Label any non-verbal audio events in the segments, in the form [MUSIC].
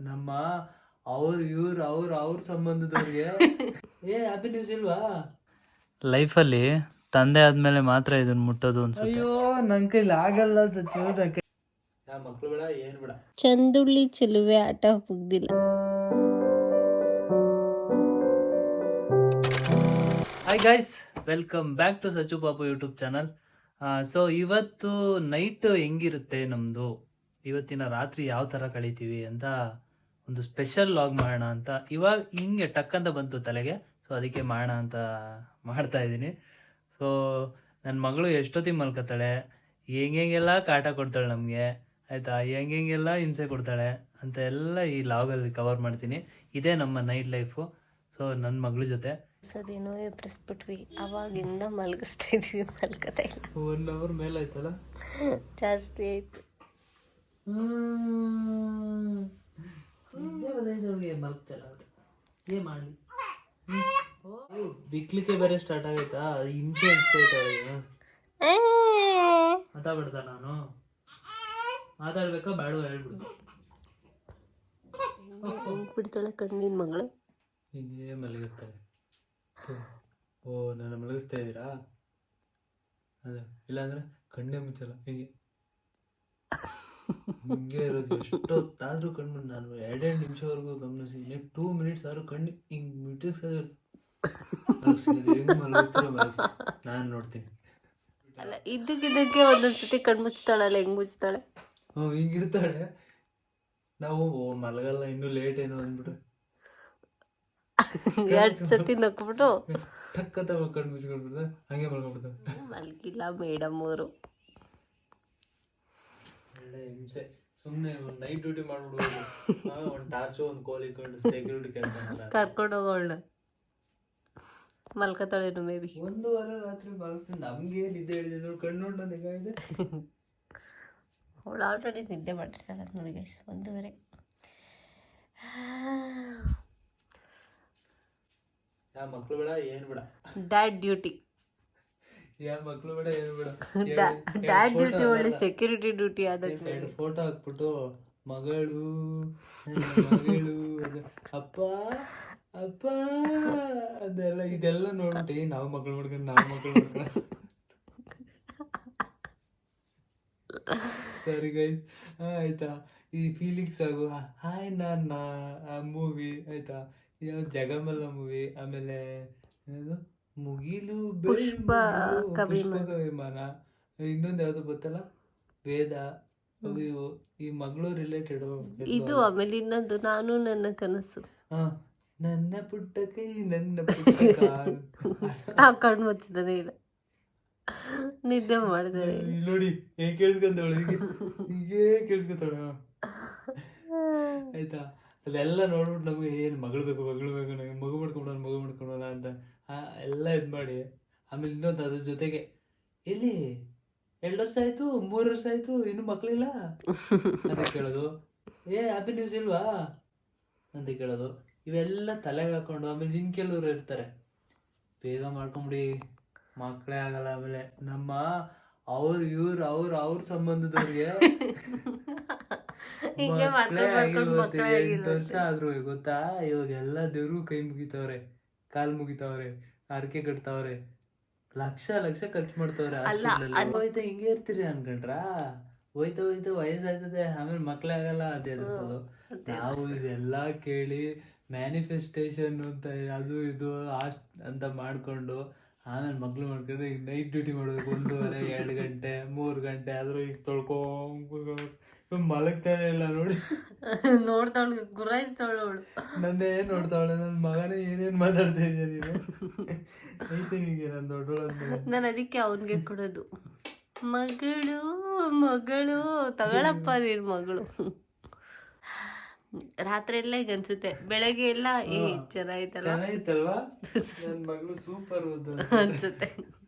ನಮ್ಮ ಅವ್ರ ಇವ್ರ ಅವ್ರ ಅವ್ರ ಸಂಬಂಧದವ್ರಿಗೆ. ಏ ಹ್ಯಾಪಿ ನ್ಯೂಸ್ ಇಲ್ವಾ? ಲೈಫಲ್ಲಿ ತಂದೆ ಆದ್ಮೇಲೆ ಮಾತ್ರ ಇದನ್ನ ಮುಟ್ಟೋದು ಅನ್ಸುತ್ತೆ. ಅಯ್ಯೋ ನನ್ ಕೈಲಿ ಆಗಲ್ಲ ಸಚಿವ ನನ್ ಕೈ ಯಾ ಮಕ್ಳು ಬೇಡ ಏನ್ ಬೇಡ. ಚಂದುಳ್ಳಿ ಚೆಲುವೆ ಆಟ ಮುಗ್ದಿಲ್ಲ hi guys welcome back to Sachu Papu YouTube channel so ಇವತ್ತು ನೈಟ್ ಹೆಂಗಿರುತ್ತೆ ನಮ್ಮದು ಇವತ್ತಿನ ರಾತ್ರಿ ಯಾವ ಥರ ಕಳಿತೀವಿ ಅಂತ ಒಂದು ಸ್ಪೆಷಲ್ ಲಾಗ್ ಮಾಡೋಣ ಅಂತ. ಇವಾಗ ಹಿಂಗೆ ಟಕ್ ಅಂತ ಬಂತು ತಲೆಗೆ. ಸೊ ಅದಕ್ಕೆ ಮಾಡೋಣ ಅಂತ ಮಾಡ್ತಾ ಇದ್ದೀನಿ. ಸೊ ನನ್ನ ಮಗಳು ಎಷ್ಟೊತ್ತಿಗೆ ಮಲ್ಕೋತಾಳೆ ಹೆಂಗೆಲ್ಲ ಕಾಟ ಕೊಡ್ತಾಳೆ ನಮಗೆ? ಆಯಿತಾ? ಹೆಂಗೆಲ್ಲ ಹಿಂಸೆ ಕೊಡ್ತಾಳೆ? ಅಂತ ಎಲ್ಲ ಈ ಲಾಗಲ್ಲಿ ಕವರ್ ಮಾಡ್ತೀನಿ. ಇದೇ ನಮ್ಮ ನೈಟ್ ಲೈಫು ಸೊ ನನ್ನ ಮಗಳ ಜೊತೆ. ಸದೇನೋ ಎಬ್ರಿಸ್ಬಿಟ್ವಿ ಅವಾಗಿಂದ ಮಲಗಿಸ್ತಾ ಇದ್ವಿ ಮಲ್ಕತಾ ಇಲ್ಲ. ಒನ್ ಅವರ್ ಮೇಲೆ ಆಯ್ತಲ್ಲ? ಜಾಸ್ತಿ ಆಯ್ತು. ಏನ್ ಮಾಡ್ಲಿ. ಬಿಕ್ಲಿಕ್ಕೆ ಬೇರೆ ಸ್ಟಾರ್ಟ್ ಆಗೈತಾ? ಹಿಂಸೆ ಅನ್ಸ್ತೈತೆ ಅವಳಿಗೆ. ಮಾತಾಡ್ಬಿಡ್ತಾ ನಾನು? ಮಾತಾಡ್ಬೇಕಾ ಬೇಡ ಹೇಳ್ಬಿಡು. ಹೆಂಗ್ ಬಿಡ್ತಾಳೆ ಕಣ್ಣಿನ ಮಗಳು. ಹೀಗೆ ಮಲಗುತ್ತಾಳೆ. ಓ ನಾನು ಮಲಗಿಸ್ತಾ ಇದ್ದೀರಾ ಅದೇ ಇಲ್ಲಾಂದ್ರೆ ಕಣ್ಣೇ ಮುಚ್ಚಲ್ಲ. ಹೀಗೆ. ಹಿಂಗೆ ಇರೋದು ಎಷ್ಟೊತ್ತಾದ್ರೂ ಕಣ್ಣು ನಾನು ಎರಡೆರಡು ನಿಮಿಷವರೆಗೂ ಗಮನಿಸಿ ನೆಕ್ಸ್ಟ್ ಟೂ ಮಿನಿಟ್ಸ್ ಆದ್ರೂ ಕಣ್ಣು ಹಿಂಗೆ ಮಿಟಿಕ್ಸ್ ನಾನು ನೋಡ್ತೀನಿ. ಅಲ್ಲ ಇದ್ದಕ್ಕಿದ್ದಕ್ಕೆ ಒಂದೊಂದ್ಸತಿ ಕಣ್ಣು ಮುಚ್ತಾಳಲ್ಲ ಹೆಂಗ್ ಮುಚ್ತಾಳೆ? ಹ್ಞೂ ಹಿಂಗಿರ್ತಾಳೆ. ನಾವು ಓ ಮಲಗಲ್ಲ ಇನ್ನೂ ಲೇಟ್ ಏನೋ ಅಂದ್ಬಿಟ್ರೆ. ಎರಡ್ ಸತಿ ನಕ್ಬಿಟ್ಟು. ಟಕ್ ಅಂತ ಕಣ್ಣು ಮುಚ್ಕೊಂಡ್ಬಿಡ್ತಾರೆ ಹಂಗೆ ಮಲ್ಕೊಂಡ್ಬಿಡ್ತಾರೆ ಮಲ್ಗಿಲ್ಲ ಮೇಡಮ್ ಅವರು. ಒಳ್ಳೆ ಹಿಂಸೆ. ಸುಮ್ಮನೆ ಒಂದು ನೈಟ್ ಡ್ಯೂಟಿ ಮಾಡ್ಬಿಡು. ಒಂದು ಟಾರ್ಚು ಒಂದು ಕೋಲ್ ಇಟ್ಕೊಂಡು ಸೆಕ್ಯೂರಿಟಿ ಕೆಲಸ ಕರ್ಕೊಂಡು ಹೋಗೋಣ ಮಲ್ಕತಾಳೇನು ಮೇ ಬಿ ವಾರ ರಾತ್ರಿ ಬಳಸ್ತೀನಿ. ನಮ್ಗೆ ನಿದ್ದೆ ಹೇಳಿದೆ ನೋಡಿ ಕಣ್ಣು ನೋಡಿ ನನಗೆ ಹೆಂಗಾಗಿದೆ ಅವಳು ಆಲ್ರೆಡಿ ನಿದ್ದೆ ಮಾಡಿರ್ತಾಳೆ ನೋಡಿ ಗೈಸ್ ಒಂದೂವರೆ ಯಾ ಮಕ್ಳು ಬೇಡ ಏನು ಬೇಡ. ಡ್ಯಾಡ್ ಡ್ಯೂಟಿ ಯಾ ಮಕ್ಳು ಬೇಡ ಏನು ಬೇಡ. [LAUGHS] ಡ್ಯಾಡ್ ಡ್ಯೂಟಿ ಒಳ್ಳೆ ಸೆಕ್ಯೂರಿಟಿ ಡ್ಯೂಟಿ ಎರಡು ಫೋಟೋ ಹಾಕ್ಬಿಟ್ಟು ಮಗಳು ಮಗಳು ಅಪ್ಪ ಅಪ್ಪ ಅದೆಲ್ಲ ಇದೆಲ್ಲ ನೋಡ್ಬಿಟ್ಟು ನಾವು ಮಕ್ಳು ಮಾಡ್ಕೊಂಡು ನಾವು ಮಕ್ಳು ಮಾಡ್ಕೊಂಡು [LAUGHS] ಸರಿ ಗೈಸ್ ಆಯ್ತಾ? ಈ ಫೀಲಿಂಗ್ಸ್ ಆಗು. ಹಾಯ್ ನಾನ್ ಆ ಮೂವಿ ಆಯ್ತಾ? ಯಾವ ಜಗಮಲ್ಲ ಮೂವಿ ಆಮೇಲೆ ಏನದು ಮುಗಿಲು ಪುಷ್ಪ ಕವಿಮಾನ. ಇನ್ನೊಂದು ಯಾವುದು ಗೊತ್ತಲ್ಲ? ವೇದ ಅವು ಇವು. ಈ ಮಗಳು ರಿಲೇಟೆಡ್ ಇದು ಆಮೇಲೆ ಇನ್ನೊಂದು ನಾನು ನನ್ನ ಕನಸು. ಹಾ ನನ್ನ ಪುಟ್ಟ ಕೈ ನನ್ನ ಆ ಕಣ್ಣು ಮುಚ್ಚಿದಾನೆ ಇಲ್ಲ. ನಿದ್ದೆ ಮಾಡಿದಾರೆ ಇಲ್ಲಿ. ನೋಡಿ ಹೇಗೆ ಕೇಳಿಸ್ಕೊಂತವಳು ಹೀಗೆ? ಕೇಳಿಸ್ಕೊತಾಳ ಆಯ್ತಾ? ಅದೆಲ್ಲ ನೋಡ್ಬಿಟ್ಟು ನಮಗೆ ಏನು ಮಗಳು ಬೇಕು ಮಗಳು ಬೇಕು ನನಗೆ ಮಗು ಮಾಡ್ಕೊಂಡೋಣ ಮಗು ಮಾಡ್ಕೊಂಡೋಣ ಅಂತ ಎಲ್ಲ ಇದು ಮಾಡಿ. ಆಮೇಲೆ ಇನ್ನೊಂದು ಅದ್ರ ಜೊತೆಗೆ ಎಲ್ಲಿ ಎರಡು ವರ್ಷ ಆಯ್ತು ಮೂರು ವರ್ಷ ಆಯ್ತು ಇನ್ನು ಮಕ್ಕಳಿಲ್ಲ ಅಂತ ಕೇಳೋದು. ಏ ಹ್ಯಾಪಿ ನ್ಯೂಸ್ ಇಲ್ವಾ? ಅಂತ ಕೇಳೋದು. ಇವೆಲ್ಲ ತಲೆಗೆ ಹಾಕೊಂಡು ಆಮೇಲೆ ಇನ್ ಕೆಲವ್ರು ಇರ್ತಾರೆ. ಬೇಗ ಮಾಡ್ಕೊಂಬಿಡಿ. ಮಕ್ಕಳೇ ಆಗಲ್ಲ ಆಮೇಲೆ. ನಮ್ಮ ಅವ್ರ ಇವ್ರ ಅವ್ರ ಅವ್ರ ಸಂಬಂಧದವ್ರಿಗೆ [LAUGHS] ಮಕ್ಕಳೇ ಮಕ್ಳೇ ಎಂಟು ವರ್ಷ ಆದ್ರೂ ಗೊತ್ತಾ? ಇವಾಗ ಎಲ್ಲ ದೇವ್ರು ಕೈ ಮುಗಿತಾವ್ರೆ. ಕಾಲ್ ಮುಗಿತಾವ್ರೆ ಹರಕೆ ಕಟ್ತಾವ್ರೆ ಲಕ್ಷ ಲಕ್ಷ ಖರ್ಚು ಮಾಡ್ತಾವ್ರೆ hospital ಅಲ್ಲಿ. ಹೋಯ್ತಾ ಹಿಂಗೆ ಇರ್ತೀರಿ ಅನ್ಕೊಂಡ್ರಾ? ಹೋಯ್ತಾ ಹೋಯ್ತಾ ವಯಸ್ಸಾಗ್ತದೆ ಆಮೇಲೆ ಮಕ್ಳೇ ಆಗಲ್ಲ ಅದೇ ಎದುರಿಸೋದು ನಾವು ಇದೆಲ್ಲ ಕೇಳಿ ಮ್ಯಾನಿಫೆಸ್ಟೇಷನ್ ಅಂತ ಅದು ಇದು ಆಸ್ಟ್ ಅಂತ ಮಾಡ್ಕೊಂಡು ಆಮೇಲೆ ಮಕ್ಳು ಮಾಡ್ಕೊಂಡು ಈಗ ನೈಟ್ ಡ್ಯೂಟಿ ಮಾಡ್ಬೇಕು ಒಂದೂವರೆ [LAUGHS] ಎರಡು ಗಂಟೆ ಮೂರು ಗಂಟೆ ಆದ್ರೂ ಈಗ ತೊಳ್ಕೊಂಡ್ ಮಲಗ್ತಾನೆ ಇಲ್ಲ ನೋಡಿ. [LAUGHS] ನೋಡ್ತಾವಳು ಗುರಾಯಿಸ್ತಾವಳು ಅವಳು. ನನ್ನೇ ನೋಡ್ತಾವಳೆ? ನನ್ನ ಮಗನೇ ಏನೇನ್ ಮಾತಾಡ್ತಾ ಇದೀಯ ನೀನು? ಐತೆ ನಿಂಗೆ ನಾನು ನಾನು ಅದಕ್ಕೆ ಅವನ್ಗೆ ಕೊಡೋದು. ಮಗಳು ಮಗಳು ತಗೊಳಪ್ಪ ನೀನ್ ಮಗಳು. ರಾತ್ರಿ ಎಲ್ಲ ಈಗ ಅನ್ಸುತ್ತೆ. ಬೆಳಗ್ಗೆ ಎಲ್ಲ ಏ ಚೆನ್ನಾಯ್ತಲ್ಲ ಚೆನ್ನಾಗಿತ್ತಲ್ವಾ? [LAUGHS] ನನ್ನ ಮಗಳು ಸೂಪರ್ ಅನ್ಸುತ್ತೆ.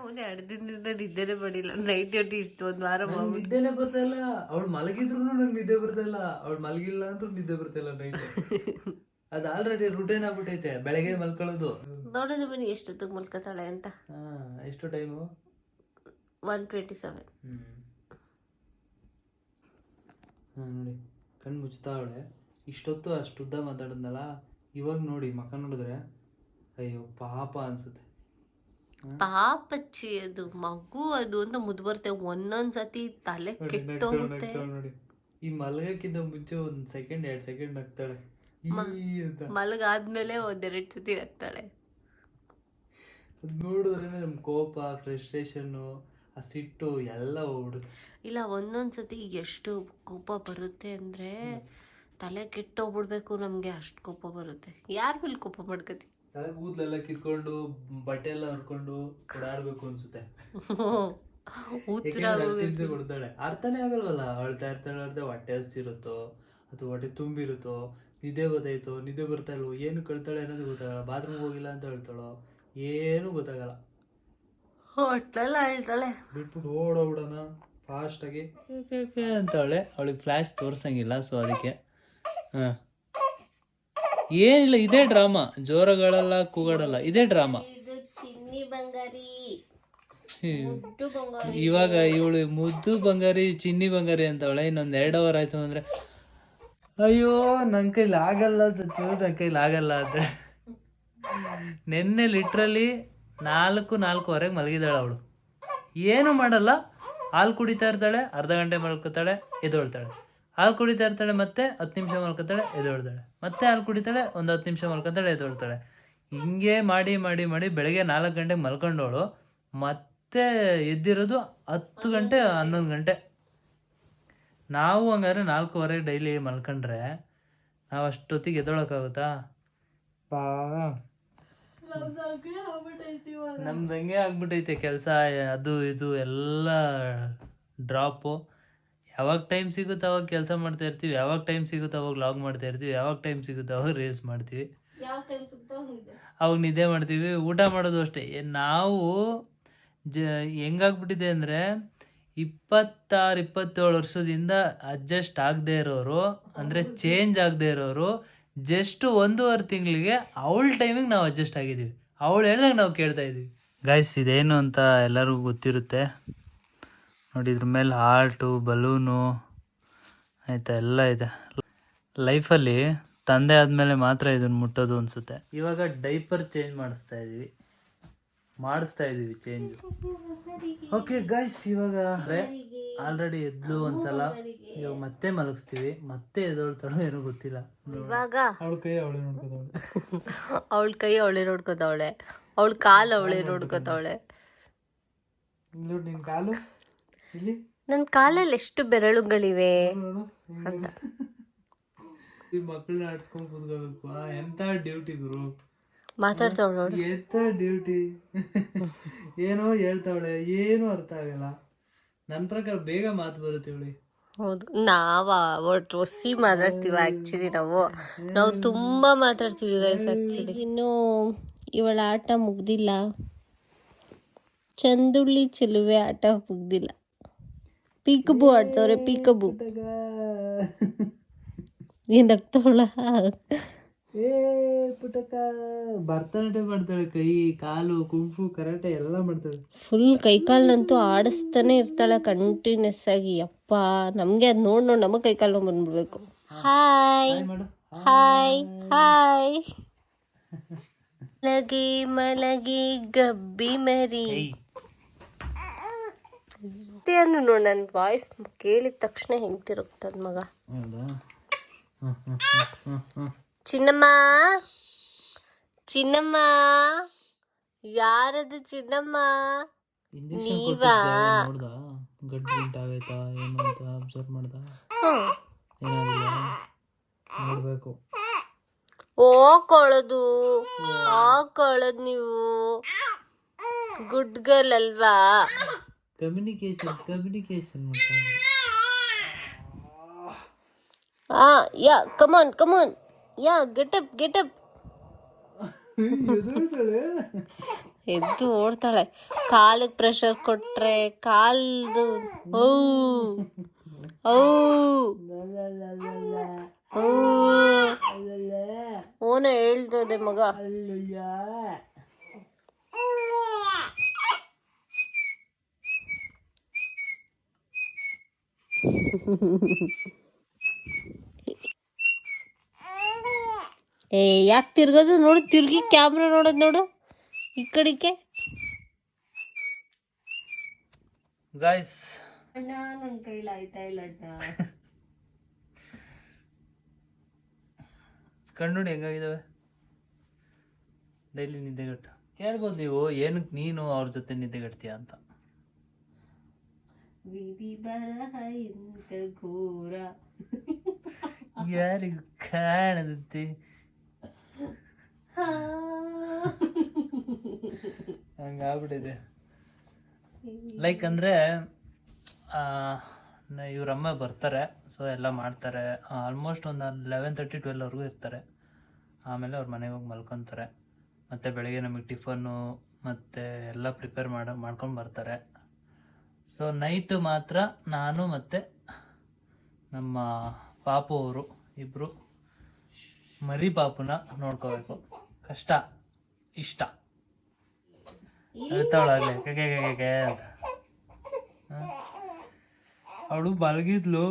ಅವನೇ ಎರಡು ದಿನದಿಂದ ನಿದ್ದೆನೆ ಮಾಡಿಲ್ಲ. ನೈಟ್ ಡ್ಯೂಟಿ ಇಷ್ಟು ಒಂದು ವಾರ ನಂಗ್ ನಿದ್ದೆನೆ ಬರ್ತಾಯಿಲ್ಲ ಅವಳು ಮಲಗಿದ್ರು ನಂಗೆ ನಿದ್ದೆ ಬರ್ತಾಯಿಲ್ಲ ಅವಳು ಮಲಗಿಲ್ಲ ಅಂದ್ರೂ ನಿದ್ದೆ ಬರ್ತಾಯಿಲ್ಲ ನೈಟ್. ಅದು ಆಲ್ರೆಡಿ ರುಟೀನ್ ಆಗ್ಬಿಟ್ಟೈತೆ ಬೆಳಗ್ಗೆ ಮಲ್ಕೊಳ್ಳೋದು. ನೋಡಿದ್ರೆ ಬನ್ನಿ ಎಷ್ಟೊತ್ತಿಗೆ ಮಲ್ಕೋತಾಳೆ ಅಂತ. ಹಾ ಎಷ್ಟು time one twenty seven hmm. ಹಾ ನೋಡಿ ಕಣ್ಣು ಮುಚ್ತಾವಳೆ ಇಷ್ಟೊತ್ತು ಅಷ್ಟು ಉದ್ದ ಮಾತಾಡಿದ್ನಲ್ಲ ಇವಾಗ ನೋಡಿ ಮಕ್ಕ ನೋಡಿದ್ರೆ ಅಯ್ಯೋ ಪಾಪ ಅನ್ಸುತ್ತೆ. ಪಾಪಚ್ಚಿ ಅದು ಮಗು ಅದು ಅಂತ ಮುದ್ದು ಬರುತ್ತೆ. ಒಂದೊಂದ್ ಸತಿ ತಲೆ ಕೆಟ್ಟೋಗುತ್ತೆ. ಈ ಮಲಗಕ್ಕಿಂತ ಮುಂಚೆ ಒಂದ್ ಸೆಕೆಂಡ್ ಎರಡ್ ಸೆಕೆಂಡ್ ಅಂತ. ಮಲಗಾದ್ಮೇಲೆ ಒಂದೆರಡು ಸತಿ ನಗ್ತಾಳೆ. ನೋಡಿದ್ರೆ ನಮ್ ಕೋಪ ಫ್ರಸ್ಟ್ರೇಷನ್ ಆ ಸಿಟ್ಟು ಎಲ್ಲ ಹೋಗ್ಬಿಡುತ್ತೆ. ಇಲ್ಲ ಒಂದೊಂದ್ ಸತಿ ಎಷ್ಟು ಕೋಪ ಬರುತ್ತೆ ಅಂದ್ರೆ ತಲೆ ಕೆಟ್ಟೋಗ್ಬಿಡ್ಬೇಕು ನಮ್ಗೆ ಅಷ್ಟು ಕೋಪ ಬರುತ್ತೆ. ಯಾರ ಮೇಲೆ ಕೋಪ ಮಾಡ್ಕತಿ? ತಲೆ ಕೂದಲೆಲ್ಲ ಕಿತ್ಕೊಂಡು ಬಟ್ಟೆ ಎಲ್ಲ ಹರ್ಕೊಂಡು ಓಡಾಡ್ಬೇಕು ಅನ್ಸುತ್ತೆ. ಕೊಡ್ತಾಳೆ ಅರ್ಥನೇ ಆಗಲ್ವಲ್ಲ? ಅಳ್ತಾ ಇರ್ತಾಳೆ ಅಳ್ತಾ ಹೊಟ್ಟೆ ಹಸ್ತಿರುತ್ತೋ ಅಥವಾ ಹೊಟ್ಟೆ ತುಂಬಿರುತ್ತೋ ನಿದ್ದೆ ಗೊತ್ತಾಯ್ತೋ ನಿದ್ದೆ ಬರ್ತಾ ಇಲ್ವೋ ಏನು ಕಳ್ತಾಳೆ ಅನ್ನೋದು ಗೊತ್ತಾಗಲ್ಲ. ಬಾತ್ರೂಮ್ ಹೋಗಿಲ್ಲ ಅಂತ ಹೇಳ್ತಾಳೋ ಏನು ಗೊತ್ತಾಗಲ್ಲ. ಹೊಟ್ಟೆಲ್ಲ ಹೇಳ್ತಾಳೆ ಬಿಟ್ಬಿಟ್ಟು ಓಡೋಗ್ಬಿಡೋಣ ಫಾಸ್ಟಾಗಿ ಅಂತಾಳೆ. ಅವಳಿಗೆ ಫ್ಲ್ಯಾಶ್ ತೋರ್ಸಂಗಿಲ್ಲ ಸೊ ಅದಕ್ಕೆ ಹಾಂ. ಏನಿಲ್ಲ ಇದೇ ಡ್ರಾಮಾ. ಜೋರಗಳಲ್ಲ ಕೂಗಾಡಲ್ಲ ಇದೇ ಡ್ರಾಮಾ. ಇವಾಗ ಇವಳು ಮುದ್ದು ಬಂಗಾರಿ ಚಿನ್ನಿ ಬಂಗಾರಿ ಅಂತವಳೆ. ಇನ್ನೊಂದ್ ಎರಡು ಅವರ್ ಆಯ್ತು ಅಂದ್ರೆ ಅಯ್ಯೋ ನನ್ನ ಕೈಲಿ ಆಗಲ್ಲ ಸಚು ನನ್ನ ಕೈಲಿ ಆಗಲ್ಲ ಅಂತ ನಿನ್ನೆ ಲಿಟ್ರಲಿ ನಾಲ್ಕು ನಾಲ್ಕುವರೆಗೆ ಮಲಗಿದಾಳೆ ಅವಳು. ಏನು ಮಾಡಲ್ಲ? ಹಾಲು ಕುಡಿತಾ ಇರ್ತಾಳೆ ಅರ್ಧ ಗಂಟೆ ಮಲ್ಕೋತಾಳೆ ಎದ್ದೊಳ್ತಾಳೆ. ಹಾಲು ಕುಡಿತಾ ಇರ್ತಾಳೆ ಮತ್ತೆ ಹತ್ತು ನಿಮಿಷ ಮಲ್ಕೊತಾಳೆ ಎದ್ದೋಳ್ತಾಳೆ. ಮತ್ತೆ ಹಾಲು ಕುಡಿತಾಳೆ ಒಂದು ಹತ್ತು ನಿಮಿಷ ಮಲ್ಕೊತಾಳೆ ಎದ್ದೋಳ್ತಾಳೆ. ಹಿಂಗೆ ಮಾಡಿ ಮಾಡಿ ಮಾಡಿ ಬೆಳಗ್ಗೆ ನಾಲ್ಕು ಗಂಟೆಗೆ ಮಲ್ಕೊಂಡವಳು. ಮತ್ತೆ ಎದ್ದಿರೋದು ಹತ್ತು ಗಂಟೆ, ಹನ್ನೊಂದು ಗಂಟೆ. ನಾವು ಹಂಗಾದ್ರೆ ನಾಲ್ಕೂವರೆ ಡೈಲಿ ಮಲ್ಕೊಂಡ್ರೆ ನಾವು ಅಷ್ಟೊತ್ತಿಗೆ ಎದ್ದೊಳಕ್ಕಾಗುತ್ತಾ? ಪಾ. ನಮ್ದು ಹಂಗೆ ಆಗ್ಬಿಟ್ಟೈತೆ ಕೆಲಸ, ಅದು ಇದು, ಎಲ್ಲ ಡ್ರಾಪು ಯಾವಾಗ ಟೈಮ್ ಸಿಗುತ್ತೆ ಅವಾಗ ಕೆಲಸ ಮಾಡ್ತಾ ಇರ್ತೀವಿ. ಯಾವಾಗ ಟೈಮ್ ಸಿಗುತ್ತೆ ಅವಾಗ ಲಾಗ್ ಮಾಡ್ತಾ ಇರ್ತೀವಿ. ಯಾವಾಗ ಟೈಮ್ ಸಿಗುತ್ತೆ ಅವಾಗ ರೀಲ್ಸ್ ಮಾಡ್ತೀವಿ. ಅವಾಗ ನಿದ್ದೆ. ಮಾಡ್ತೀವಿ. ಊಟ ಮಾಡೋದು ಅಷ್ಟೇ. ನಾವು ಜ ಹೆಂಗಾಗ್ಬಿಟ್ಟಿದೆ ಅಂದರೆ ಇಪ್ಪತ್ತಾರು ಇಪ್ಪತ್ತೇಳು ವರ್ಷದಿಂದ ಅಡ್ಜಸ್ಟ್ ಆಗದೆ ಇರೋರು ಅಂದರೆ ಚೇಂಜ್ ಆಗದೆ ಇರೋರು ಜಸ್ಟ್ ಒಂದೂವರೆ ತಿಂಗಳಿಗೆ ಅವಳ ಟೈಮಿಗೆ ನಾವು ಅಡ್ಜಸ್ಟ್ ಆಗಿದ್ದೀವಿ. ಅವಳು ಹೇಳ್ದಾಗ ನಾವು ಕೇಳ್ತಾ ಇದ್ದೀವಿ. ಗಾಯ್ಸ್ ಇದೇನು ಅಂತ ಎಲ್ಲರಿಗೂ ಗೊತ್ತಿರುತ್ತೆ. ನೋಡಿ ಇದ್ರ ಮೇಲೆ ಹಾರ್ಟು ಬಲೂನು ಆಯ್ತಾ ಎಲ್ಲ ಇದೆ. ಲೈಫಲ್ಲಿ ತಂದೆ ಆದಮೇಲೆ ಮಾತ್ರ ಇದನ್ನ ಮುಟ್ಟೋದು ಅನ್ಸುತ್ತೆ. ಇವಾಗ ಡೈಪರ್ ಚೇಂಜ್ ಮಾಡಿಸ್ತಾ ಇದೀವಿ. ಮಾಡಿಸ್ತಾ ಇದೀವಿ ಚೇಂಜ್ ಓಕೆ ಗೈಸ್ ಇವಾಗ ಆಲ್ರೆಡಿ ಎದ್ಲು ಒಂದ್ಸಲ. ಇವಾಗ ಮತ್ತೆ ಮಲಗಿಸ್ತೀವಿ. ಮತ್ತೆ ಎದ್ದೊಳ್ತಾಳೋ ಏನೋ ಗೊತ್ತಿಲ್ಲ. ಇವಾಗ ಅವಳ ಕೈ ಅವಳೇ ನೋಡ್ಕೋತಾವಳೆ. [LAUGHS] ಅವಳ ಕೈ ಅವಳೆ ನೋಡ್ಕೋತಾವಳೆ. ಅವಳ ಕಾಲು ಅವಳೆ ನೋಡ್ಕೋತಾವಳೆ. ನೋಡಿ ನಿನ್ ಕಾಲು. ನನ್ನ ಕಾಲಲ್ಲಿ ಎಷ್ಟು ಬೆರಳುಗಳಿವೆ ಅಂತ. ಈ ಮಕ್ಕಳನ್ನ ಆಡ್ಸ್ಕೊಂಡ್ ಕೂತ್ಕೋಬೇಕು. ಎಂತ ಡ್ಯೂಟಿ ಗುರು? ಮಾತಾಡ್ತಾವಳು ನೋಡು. ಎಂತ ಡ್ಯೂಟಿ? ಏನೋ ಹೇಳ್ತಾವಳೆ ಏನು ಅರ್ಥ ಆಗಲ್ಲ. ನನ್ನ ಪ್ರಕಾರ ಬೇಗ ಮಾತು ಬರುತ್ತೆ ಇವಳಿ. ಹೌದು. ನಾವ ಒಟ್ಟು ಒಸಿ ಮಾತಾಡ್ತೀವಿ ಆಕ್ಚುಲಿ ನಾವು. ನಾವು ತುಂಬಾ ಮಾತಾಡ್ತೀವಿ ಗೈಸ್ ಆಕ್ಚುಲಿ ಇನ್ನು ಇವಳ ಆಟ ಮುಗ್ದಿಲ್ಲ. ಚಂದುಳ್ಳಿ ಚೆಲುವೆ ಆಟ ಮುಗ್ದಿಲ್ಲ. ಪೀಕಬು ಆಡ್ತವ್ರೆ ಪೀಕಬು. ಏನಾಗ್ತವಳ? ಏ ಪುಟಕ ಭರತನಾಟ್ಯ ಮಾಡ್ತಾಳೆ ಕೈ ಕಾಲು ಕುಂಫು ಕರಾಟೆ ಎಲ್ಲ ಮಾಡ್ತಾಳೆ. ಫುಲ್ ಕೈ ಕಾಲ್ನಂತೂ ಆಡಿಸ್ತಾನೆ ಇರ್ತಾಳೆ ಕಂಟಿನ್ಯೂಸ್ ಆಗಿ. ಅಪ್ಪ ನಮ್ಗೆ ಅದ್ ನೋಡ್ ನೋಡ್ ನಮಗ್ ಕೈಕಾಲ್ ನೋವು ಬಂದ್ಬಿಡ್ಬೇಕು. ಹಾಯ್ ಹಾಯ್ ಹಾಯ್ ಮಲಗಿ ಮಲಗಿ ಗಬ್ಬಿ ಮರಿ. ಏನು ನೋಡ್ ನನ್ನ ವಾಯ್ಸ್ ಕೇಳಿದ ತಕ್ಷಣ ಹೆಂಗೆ ತಿರುಗ್ತದ ಮಗ. ಚಿನ್ನಮ್ಮ? ಚಿನ್ನಮ್ಮ? ಯಾರದು ಚಿನ್ನಮ್ಮ? ನೀವಾ? ಏನು ಅಂತ ಅಬ್ಸರ್ವ್ ಮಾಡ್ದ? ನೀವು ಗುಡ್ ಗರ್ಲ್ ಅಲ್ವಾ? ಕಮ್ಯುನಿಕೇಶನ್ ಕಮ್ಯುನಿಕೇಶನ್ ಮಾಡ್ತಾನೆ ಆ yeah come on come on yeah get up get up ಎದ್ದು ಓಡ್ತಾಳೆ. ಕಾಲಿಗೆ ಪ್ರೆಷರ್ ಕೊಟ್ರೆ ಕಾಲ್ದು ಓ ಓ. ಓನ ಹೇಳ್ದೋದೆ ಮಗ. [LAUGHS] ಏ ಯಾಕೆ ತಿರ್ಗೋದು? ನೋಡು ತಿರ್ಗಿ ಕ್ಯಾಮ್ರಾ ನೋಡೋದು ನೋಡು. ಈ ಕಡೆಗೆ. ಗಾಯ್ಸ್ ಅಣ್ಣ ನನ್ನ ಕೈಲಿ ಆಯ್ತಾ ಇಲ್ಲ ಅಣ್ಣ? [LAUGHS] ಕಣ್ಣು ಹೆಂಗಾಗಿದ್ದಾವೆ ಡೈಲಿ ನಿದ್ದೆಗಟ್ಟು. ಕೇಳ್ಬೋದು ನೀವು ಏನಕ್ಕೆ ನೀನು ಅವ್ರ ಜೊತೆ ನಿದ್ದೆಗಟ್ತೀಯ ಅಂತ. ವಿಧಿ ಬರಹ ಎಂತ ಘೋರ. ಯಾರಿಗೂ ಕಾಣದಂತೆ. ಹಂಗಾಗ್ಬಿಟ್ಟಿದೆ. ಲೈಕ್ ಅಂದರೆ ಇವ್ರಮ್ಮ ಬರ್ತಾರೆ ಸೊ ಎಲ್ಲ ಮಾಡ್ತಾರೆ. ಆಲ್ಮೋಸ್ಟ್ ಒಂದು ಲೆವೆನ್ ತರ್ಟಿ ಟ್ವೆಲ್ವರೆಗೂ ಇರ್ತಾರೆ. ಆಮೇಲೆ ಅವ್ರ ಮನೆಗೆ ಹೋಗಿ ಮಲ್ಕೊತಾರೆ. ಮತ್ತು ಬೆಳಗ್ಗೆ ನಮಗೆ ಟಿಫನ್ನು ಮತ್ತು ಎಲ್ಲ ಪ್ರಿಪೇರ್ ಮಾಡ ಮಾಡ್ಕೊಂಡು ಬರ್ತಾರೆ. ಸೊ ನೈಟ್ ಮಾತ್ರ ನಾನು ಮತ್ತು ನಮ್ಮ ಪಾಪು ಅವರು ಇಬ್ಬರು ಮರಿ ಪಾಪುನ ನೋಡ್ಕೋಬೇಕು. ಕಷ್ಟ ಇಷ್ಟ. ಅಳ್ತಾವಳಾಗ್ಲೆ ಕೆಕೆ ಕೆಕೆ ಅಂತ. ಅವಳು ಮಲಗಿದ್ಲು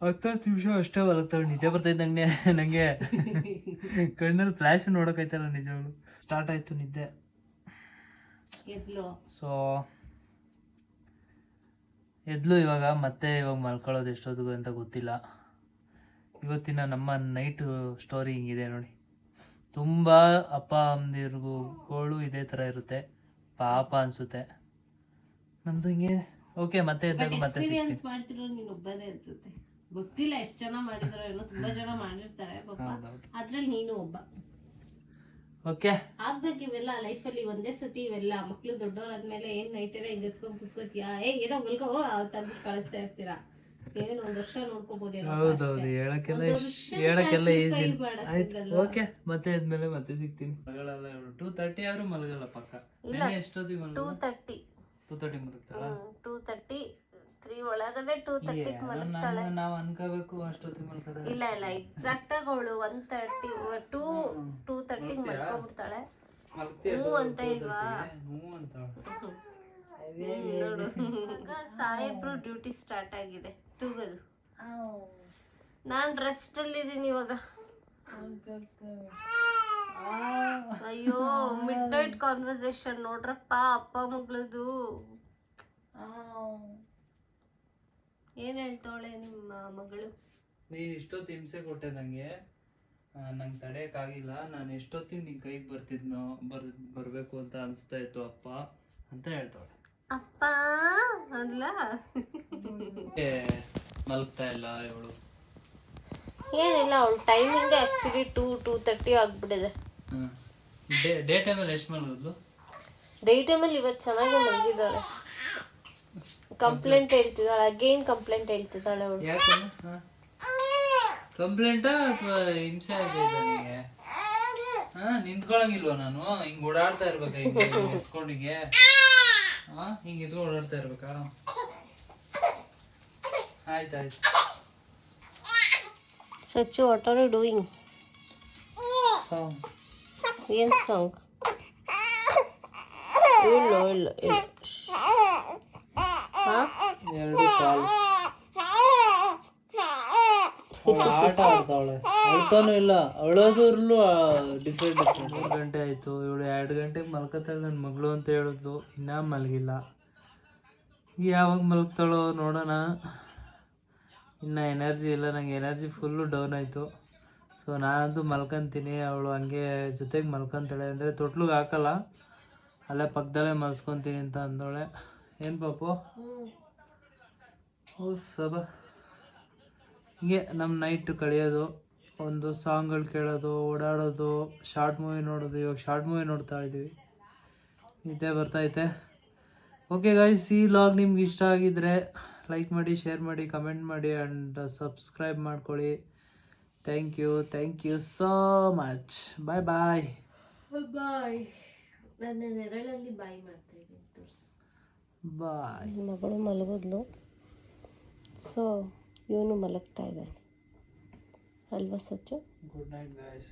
ಹತ್ತತ್ತು ನಿಮಿಷ ಅಷ್ಟೇ ಬಲಗ್ತಾಳೆ ನಿದ್ದೆ ಬರ್ತೈತೆ ನಂಗೆ ನನಗೆ ಕಣ್ಣಲ್ಲಿ ಫ್ಲ್ಯಾಶ್ ನೋಡೋಕೈತಲ್ಲ ನಿಜವಳು ಸ್ಟಾರ್ಟ್ ಆಯ್ತು ನಿದ್ದೆ. ಸೊ ಎದ್ಲು ಇವಾಗ ಮತ್ತೆ ಇವಾಗ ಮಲ್ಕೊಳ್ಳೋದು ಎಷ್ಟೊತ್ತಿಗೂ ಅಂತ ಗೊತ್ತಿಲ್ಲ. ಇವತ್ತಿನ ನಮ್ಮ ನೈಟ್ ಸ್ಟೋರಿ ಹಿಂಗಿದೆ ನೋಡಿ. ತುಂಬ ಅಪ್ಪ ಅಮ್ಮದಿರ್ಗುಗಳು ಇದೇ ಥರ ಇರುತ್ತೆ. ಪಾಪ ಅನಿಸುತ್ತೆ. ನಮ್ಮದು ಹಿಂಗೆ. ಓಕೆ ಮತ್ತೆ ಎದ್ದಾಗ ಮತ್ತೆ ಸಿಗ್ತೀನಿ. ಎಕ್ಸ್ಪೀರಿಯನ್ಸ್ ಮಾಡ್ತಿರೋ ನೀನು ಒಬ್ಬನೇ ಅನ್ಸುತ್ತೆ. ಗೊತ್ತಿಲ್ಲ ಎಷ್ಟು ಜನ ಮಾಡಿದ್ರು ಏನೋ ತುಂಬಾ ಜನ ಮಾಡಿರ್ತಾರೆ ಪಾಪ. ಅದ್ರಲ್ಲಿ ನೀನು ಒಬ್ಬ. ಓಕೆ ಆಗ್ಬೇಕು ಇವೆಲ್ಲ ಲೈಫಲ್ಲಿ ಒಂದೇ ಸತಿ ಇವೆಲ್ಲ. ಮಕ್ಳು ದೊಡ್ಡವರಾದ್ಮೇಲೆ ಏನ್ ನೈಟೆಲ್ಲ ಹಿಂಗ್ ಎತ್ಕೊಂಡ್ ಕುತ್ಕೋತಿಯಾ? ಏ ಏನೋ ಮಲ್ಕೋ ತಂದು ಕಳಿಸ್ತಾ ಇರ್ತೀರಾ? ಏನ್ ಒಂದ್ ವರ್ಷ ನೋಡ್ಕೋಬೋದೇನೋ ಹೌದೌದು ಹೇಳಕ್ಕೆಲ್ಲ ಹೇಳಕ್ಕೆಲ್ಲ ಈಸಿ ಆಯ್ತು ಓಕೆ ಮತ್ತೆ ಆದ್ಮೇಲೆ ಮತ್ತೆ ಸಿಗ್ತೀನಿ. ಇವಳು ಟೂ ತರ್ಟಿ ಆದ್ರೂ ಮಲಗಲ್ಲ ಪಕ್ಕ. ನೆನ್ನೆ ಎಷ್ಟೊತ್ತಿಗೆ ಟೂ ತರ್ಟಿ ಟೂ ತರ್ಟಿ ಮಲಗ್ತಾಳ ಟೂ ತರ್ಟಿ ತ್ರೀ ಒಳಗಡೆ ಟೂ ತರ್ಟಿಗೆ ಮಲಗ್ತಾಳೆ. ನಾವು ಅನ್ಕೋಬೇಕು ಅಷ್ಟೊತ್ತಿಗೆ ಇಲ್ಲ ಇಲ್ಲ ಎಕ್ಸಾಕ್ಟ್ ಆಗಿ ಅವಳು ಒನ್ ತರ್ಟಿ ಟೂ ಟೂ ತರ್ಟಿಗೆ ಮಲ್ಕೊಂಡ್ಬಿಡ್ತಾಳೆ. ಹ್ಞೂ ಅಂತ ಇಲ್ವಾ? ಹ್ಞೂ ನೋಡು. ಈಗ ಸಾಹೇಬ್ರು ಡ್ಯೂಟಿ ಸ್ಟಾರ್ಟ್ ಆಗಿದೆ. ತೂಗದು. ನಾನು ರೆಸ್ಟ್ ಅಲ್ಲಿ ಇದೀನಿ ಇವಾಗ. ಅಯ್ಯೋ ಮಿಡ್ ನೈಟ್ ಕಾನ್ವರ್ಸೇಷನ್ ನೋಡ್ರಪ್ಪ ಅಪ್ಪ ಮಗಳದು. ಏನ್ ಹೇಳ್ತಾವಳೆ ನಿಮ್ಮ ಮಗಳು? ನೀನ್ ಇಷ್ಟೊತ್ತು ಹಿಂಸೆ ಕೊಟ್ಟೆ ನಂಗೆ. ನಂಗೆ ತಡೆಯಕ್ಕಾಗಿಲ್ಲ ನಾನು ಎಷ್ಟೊತ್ತಿಗೆ ನಿನ್ ಕೈಗೆ ಬರ್ತಿದ್ನೋ ಬರ್ ಬರ್ಬೇಕು ಅಂತ ಅನ್ಸ್ತಾ ಇತ್ತು ಅಪ್ಪ ಅಂತ ಹೇಳ್ತಾಳೆ ಅಪ್ಪ? ಅಲ್ಲ? ಏ, ಮಲಗ್ತಾ ಇಲ್ಲ ಇವಳು. ಏನಿಲ್ಲ ಅವಳ timing actually two two thirty ಆಗ್ಬಿಟ್ಟಿದೆ. ಡೇ ಡೇ ಟೈಮಲ್ಲಿ ಎಷ್ಟು ಮಲಗಿದ್ಲು? ಡೇ ಟೈಮಲ್ಲಿ ಇವತ್ತು ಚೆನ್ನಾಗಿ ಮಲಗಿದ್ದಾಳೆ. ಕಂಪ್ಲೇಂಟ್ ಹೇಳ್ತಿದ್ದಾಳೆ ಅಗೇನ್ ಕಂಪ್ಲೇಂಟ್ ಹೇಳ್ತಿದ್ದಾಳೆ ಅವಳು. ಕಂಪ್ಲೇಂಟ್ ಕಂಪ್ಲೇಂಟಾ ಅಥವಾ ಹಿಂಸೆ ಆಗಿದೆ ನನಗೆ ಹಾ ನಿಂತ್ಕೊಳಂಗಿಲ್ವಾ ನಾನು? ಹಿಂಗ್ ಓಡಾಡ್ತಾ ಇರ್ಬೇಕಾ ಹಿಂಗೆ ಹಾ ಹಿಂಗ್ ಇದ್ಕೊಂಡು ಓಡಾಡ್ತಾ ಇರ್ಬೇಕಾ? ಆಯ್ತಾಯ್ತು Sachu what are you doing ಏನ್ ಸಾಂಗ್ ಇಲ್ಲ ಇಲ್ಲ ಇಲ್ಲ. ಎರಡು ಕಾಲು. ಆಟ ಆಡ್ತಾವಳೆ. ಅಳ್ತಾನು ಇಲ್ಲ. ಅಳೋದ್ರಲ್ಲೂ ಡಿಫ್ರೆಂಟ್ ಡಿಫ್ರೆಂಟ್ ಮೂರು ಗಂಟೆ ಆಯ್ತು. ಇವಳು ಎರಡು ಗಂಟೆಗೆ ಮಲ್ಕೋತಾಳೆ ನನ್ನ ಮಗಳು ಅಂತ ಹೇಳಿದ್ಲು. ಇನ್ನೂ ಮಲಗಿಲ್ಲ. ಯಾವಾಗ ಮಲಗ್ತಾಳೋ ನೋಡೋಣ. ಇನ್ನು ಎನರ್ಜಿ ಇಲ್ಲ. ನಂಗೆ ಎನರ್ಜಿ ಫುಲ್ಲು ಡೌನ್ ಆಯಿತು. ಸೊ ನಾನಂತೂ ಮಲ್ಕೊಂತೀನಿ. ಅವಳು ಹಂಗೆ ಜೊತೆಗೆ ಮಲ್ಕೊತಾಳೆ. ಅಂದರೆ ತೊಟ್ಲಿಗೆ ಹಾಕಲ್ಲ. ಅಲ್ಲೇ ಪಕ್ಕದಲ್ಲೇ ಮಲ್ಸ್ಕೊತೀನಿ ಅಂತ ಅಂದವಳೆ. ಏನು ಪಾಪು? ಸಬ ಹಿಂಗೆ ನಮ್ಮ ನೈಟ್ ಕಳೆಯೋದು ಒಂದು ಸಾಂಗ್ಗಳು ಕೇಳೋದು ಓಡಾಡೋದು ಶಾರ್ಟ್ ಮೂವಿ ನೋಡೋದು ಇವಾಗ ಶಾರ್ಟ್ ಮೂವಿ ನೋಡ್ತಾ ಇದ್ದೀವಿ. ನಿದ್ದೆ ಬರ್ತೈತೆ ಓಕೆ ಗಾಯ್ಸ್ ಈ ಲಾಗ್ ನಿಮ್ಗೆ ಇಷ್ಟ ಆಗಿದ್ರೆ ಲೈಕ್ ಮಾಡಿ ಶೇರ್ ಮಾಡಿ ಕಮೆಂಟ್ ಮಾಡಿ ಆ್ಯಂಡ್ ಸಬ್ಸ್ಕ್ರೈಬ್ ಮಾಡ್ಕೊಳ್ಳಿ. Thank you thank you so much bye bye bye ನನ್ನ ನೆರಳಲ್ಲಿ ಬಾಯ್ ಮಾಡ್ತಾ ಇದ್ದೀನಿ ಬಾಯ್ ಮಗಳು ಮಲಗಿದ್ಲು. ಸೊ ಇವನು ಮಲಗ್ತಾ ಇದ್ದಾನೆ. ಅಲ್ವಾ ಸಚ್ಚು? Good night guys